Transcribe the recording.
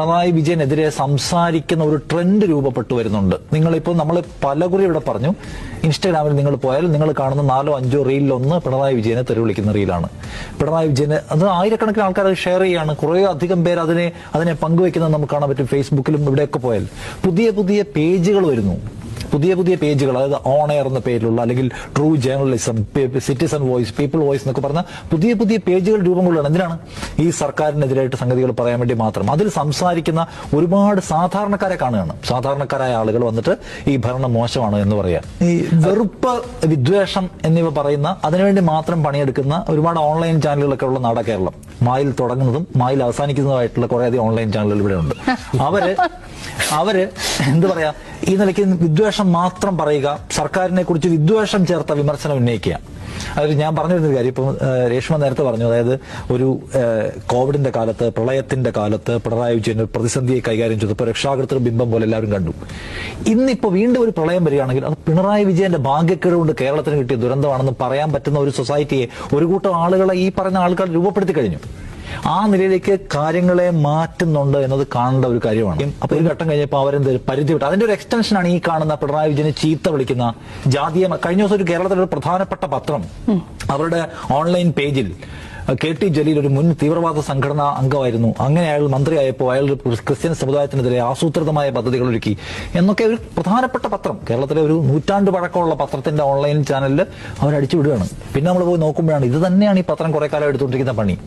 പിണറായി വിജയനെതിരെ സംസാരിക്കുന്ന ഒരു ട്രെൻഡ് രൂപപ്പെട്ടു വരുന്നുണ്ട്. നിങ്ങളിപ്പോൾ നമ്മൾ പലകുറി ഇവിടെ പറഞ്ഞു. ഇൻസ്റ്റാഗ്രാമിൽ നിങ്ങൾ പോയാൽ നിങ്ങൾ കാണുന്ന നാലോ അഞ്ചോ റീലിലൊന്ന് പിണറായി വിജയനെ തെരുവിളിക്കുന്ന റീലാണ്. പിണറായി വിജയനെ അത് ആയിരക്കണക്കിന് ആൾക്കാർ അത് ഷെയർ ചെയ്യാണ്. കുറേ അധികം പേർ അതിനെ അതിനെ പങ്കുവെക്കുന്നത് നമുക്ക് കാണാൻ പറ്റും. ഫേസ്ബുക്കിലും ഇവിടെയൊക്കെ പോയാൽ. പുതിയ പുതിയ പേജുകൾ വരുന്നു. പുതിയ പുതിയ പേജുകൾ അതായത് ഓൺ എയർ എന്ന പേരിലുള്ള അല്ലെങ്കിൽ true journalism citizen voice people voice എന്നൊക്കെ പറഞ്ഞ പുതിയ പുതിയ പേജുകൾ രൂപം കൊള്ളുകയാണ് എന്തിനാണ്? ഈ സർക്കാരിനെതിരായിട്ട് സംഗതികൾ പറയാൻ വേണ്ടി മാത്രം. അതിൽ സംസാരിക്കുന്ന ഒരുപാട് സാധാരണക്കാരെ കാണുകയാണ്. സാധാരണക്കാരായ ആളുകൾ വന്നിട്ട് ഈ ഭരണം മോശമാണ് എന്ന് പറയാം ഈ വെറുപ്പ് വിദ്വേഷം എന്നിവ പറയുന്ന അതിനുവേണ്ടി മാത്രം പണിയെടുക്കുന്ന ഒരുപാട് ഓൺലൈൻ ചാനലുകളൊക്കെ ഉള്ള നാടാ കേരളം. മായിൽ തുടങ്ങുന്നതും മായിൽ അവസാനിക്കുന്നതുമായിട്ടുള്ള കുറേയധികം ഓൺലൈൻ ചാനലുകൾ ഇവിടെ ഉണ്ട് അവർ അവർ എന്ത് പറയാ ഈ നിലയ്ക്ക് വിദ്വേഷം മാത്രം പറയുക സർക്കാരിനെ കുറിച്ച് വിദ്വേഷം ചേർത്ത വിമർശനം ഉന്നയിക്കുക. അതായത് ഞാൻ പറഞ്ഞു വരുന്നൊരു കാര്യം ഇപ്പം രേഷ്മ നേരത്തെ പറഞ്ഞു അതായത് ഒരു കോവിഡിന്റെ കാലത്ത് പ്രളയത്തിന്റെ കാലത്ത് പിണറായി വിജയൻ ഒരു പ്രതിസന്ധിയെ കൈകാര്യം ചെയ്തു. ഇപ്പൊ രക്ഷാകർത്തൃ ബിംബം പോലെ എല്ലാവരും കണ്ടു. ഇന്നിപ്പോ വീണ്ടും ഒരു പ്രളയം വരികയാണെങ്കിൽ അത് പിണറായി വിജയന്റെ ഭാഗ്യക്കേട് കൊണ്ട് കേരളത്തിന് കിട്ടിയ ദുരന്തമാണെന്ന് പറയാൻ പറ്റുന്ന ഒരു സൊസൈറ്റിയെ ഒരു കൂട്ടം ആളുകളെ ഈ പറഞ്ഞ ആൾക്കാർ രൂപപ്പെടുത്തി കഴിഞ്ഞു. ആ നിലയിലേക്ക് കാര്യങ്ങളെ മാറ്റുന്നുണ്ട് എന്നത് കാണേണ്ട ഒരു കാര്യമാണ്. അപ്പൊ ഒരു ഘട്ടം കഴിഞ്ഞപ്പോൾ അവരെന്ത് പരിധി വിട്ടു. അതിന്റെ ഒരു എക്സ്റ്റൻഷനാണ് ഈ കാണുന്ന പിണറായി വിജയനെ ചീത്ത വിളിക്കുന്ന ജാതീയ കഴിഞ്ഞ ദിവസം ഒരു കേരളത്തിലെ ഒരു പ്രധാനപ്പെട്ട പത്രം അവരുടെ ഓൺലൈൻ പേജിൽ കെ ടി ജലീൽ ഒരു മുൻ തീവ്രവാദ സംഘടനാ അംഗമായിരുന്നു. അങ്ങനെ അയാൾ മന്ത്രിയായപ്പോൾ അയാൾ ക്രിസ്ത്യൻ സമുദായത്തിനെതിരെ ആസൂത്രിതമായ പദ്ധതികൾ ഒരുക്കി. എന്നൊക്കെ ഒരു പ്രധാനപ്പെട്ട പത്രം. കേരളത്തിലെ ഒരു നൂറ്റാണ്ട് പഴക്കമുള്ള പത്രത്തിന്റെ ഓൺലൈൻ ചാനലിൽ അവർ അടിച്ചു വിടുകയാണ്. പിന്നെ നമ്മൾ പോയി നോക്കുമ്പോഴാണ് ഇത് തന്നെയാണ് ഈ പത്രം കുറെ കാലം എടുത്തുകൊണ്ടിരിക്കുന്ന പണി.